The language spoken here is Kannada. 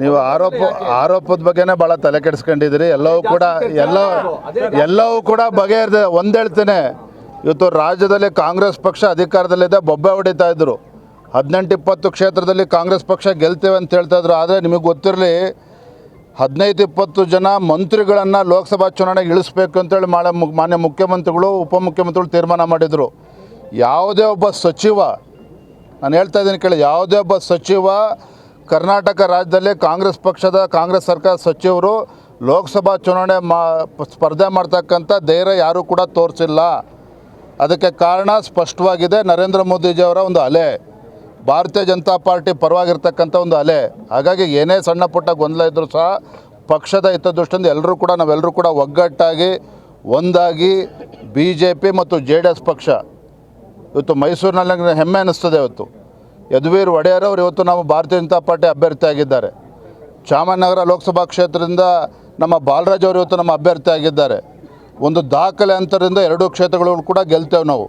ನೀವು ಆರೋಪ ಆರೋಪದ ಬಗ್ಗೆನೇ ಭಾಳ ತಲೆ ಕೆಡಿಸ್ಕೊಂಡಿದ್ದೀರಿ. ಎಲ್ಲವೂ ಕೂಡ ಎಲ್ಲ ಎಲ್ಲವೂ ಕೂಡ ಬಗೆಹರಿದ ಒಂದು ಹೇಳ್ತೇನೆ. ಇವತ್ತು ರಾಜ್ಯದಲ್ಲಿ ಕಾಂಗ್ರೆಸ್ ಪಕ್ಷ ಅಧಿಕಾರದಲ್ಲಿದೆ ಬೊಬ್ಬೆ ಹೊಡಿತಾ ಇದ್ರು. ಹದಿನೆಂಟು ಇಪ್ಪತ್ತು ಕ್ಷೇತ್ರದಲ್ಲಿ ಕಾಂಗ್ರೆಸ್ ಪಕ್ಷ ಗೆಲ್ತೇವೆ ಅಂತ ಹೇಳ್ತಾ ಇದ್ರು. ಆದರೆ ನಿಮಗೆ ಗೊತ್ತಿರಲಿ ಹದಿನೈದು ಇಪ್ಪತ್ತು ಜನ ಮಂತ್ರಿಗಳನ್ನು ಲೋಕಸಭಾ ಚುನಾವಣೆಗೆ ಇಳಿಸ್ಬೇಕು ಅಂತೇಳಿ ಮಾಡ ಮಾನ್ಯ ಮುಖ್ಯಮಂತ್ರಿಗಳು ಉಪಮುಖ್ಯಮಂತ್ರಿಗಳು ತೀರ್ಮಾನ ಮಾಡಿದರು. ಯಾವುದೇ ಒಬ್ಬ ಸಚಿವ ನಾನು ಹೇಳ್ತಾ ಇದ್ದೀನಿ ಕೇಳಿ ಯಾವುದೇ ಒಬ್ಬ ಸಚಿವ ಕರ್ನಾಟಕ ರಾಜ್ಯದಲ್ಲಿ ಕಾಂಗ್ರೆಸ್ ಪಕ್ಷದ ಕಾಂಗ್ರೆಸ್ ಸರ್ಕಾರ ಸಚಿವರು ಲೋಕಸಭಾ ಚುನಾವಣೆ ಮಾ, ಸ್ಪರ್ಧೆ ಮಾಡ್ತಕ್ಕಂಥ ಧೈರ್ಯ ಯಾರೂ ಕೂಡ ತೋರಿಸಿಲ್ಲ. ಅದಕ್ಕೆ ಕಾರಣ ಸ್ಪಷ್ಟವಾಗಿದೆ, ನರೇಂದ್ರ ಮೋದಿಜಿಯವರ ಒಂದು ಅಲೆ. ಭಾರತೀಯ ಜನತಾ ಪಾರ್ಟಿ ಪರವಾಗಿರ್ತಕ್ಕಂಥ ಒಂದು ಅಲೆ. ಹಾಗಾಗಿ ಏನೇ ಸಣ್ಣ ಪುಟ್ಟ ಗೊಂದಲ ಇದ್ದರೂ ಸಹ ಪಕ್ಷದ ಹಿತದೃಷ್ಟಿಯಿಂದ ಎಲ್ಲರೂ ಕೂಡ ನಾವೆಲ್ಲರೂ ಕೂಡ ಒಗ್ಗಟ್ಟಾಗಿ, ಒಂದಾಗಿ ಬಿ ಜೆ ಪಿ ಮತ್ತು ಜೆ ಡಿ ಎಸ್ ಪಕ್ಷ. ಇವತ್ತು ಮೈಸೂರಿನಲ್ಲಿ ಹೆಮ್ಮೆ ಅನ್ನಿಸ್ತದೆ ಇವತ್ತು ಯದುವೀರ್ ಒಡೆಯರ್ ಅವರು ಇವತ್ತು ನಮ್ಮ ಭಾರತೀಯ ಜನತಾ ಪಾರ್ಟಿ ಅಭ್ಯರ್ಥಿಯಾಗಿದ್ದಾರೆ ಚಾಮರಾಜನಗರ ಲೋಕಸಭಾ ಕ್ಷೇತ್ರದಿಂದ ನಮ್ಮ ಬಾಲರಾಜ್ ಅವರು ಇವತ್ತು ನಮ್ಮ ಅಭ್ಯರ್ಥಿಯಾಗಿದ್ದಾರೆ ಒಂದು ದಾಖಲೆ ಅಂತರದಿಂದ ಎರಡೂ ಕ್ಷೇತ್ರಗಳು ಕೂಡ ಗೆಲ್ತೇವೆ ನಾವು.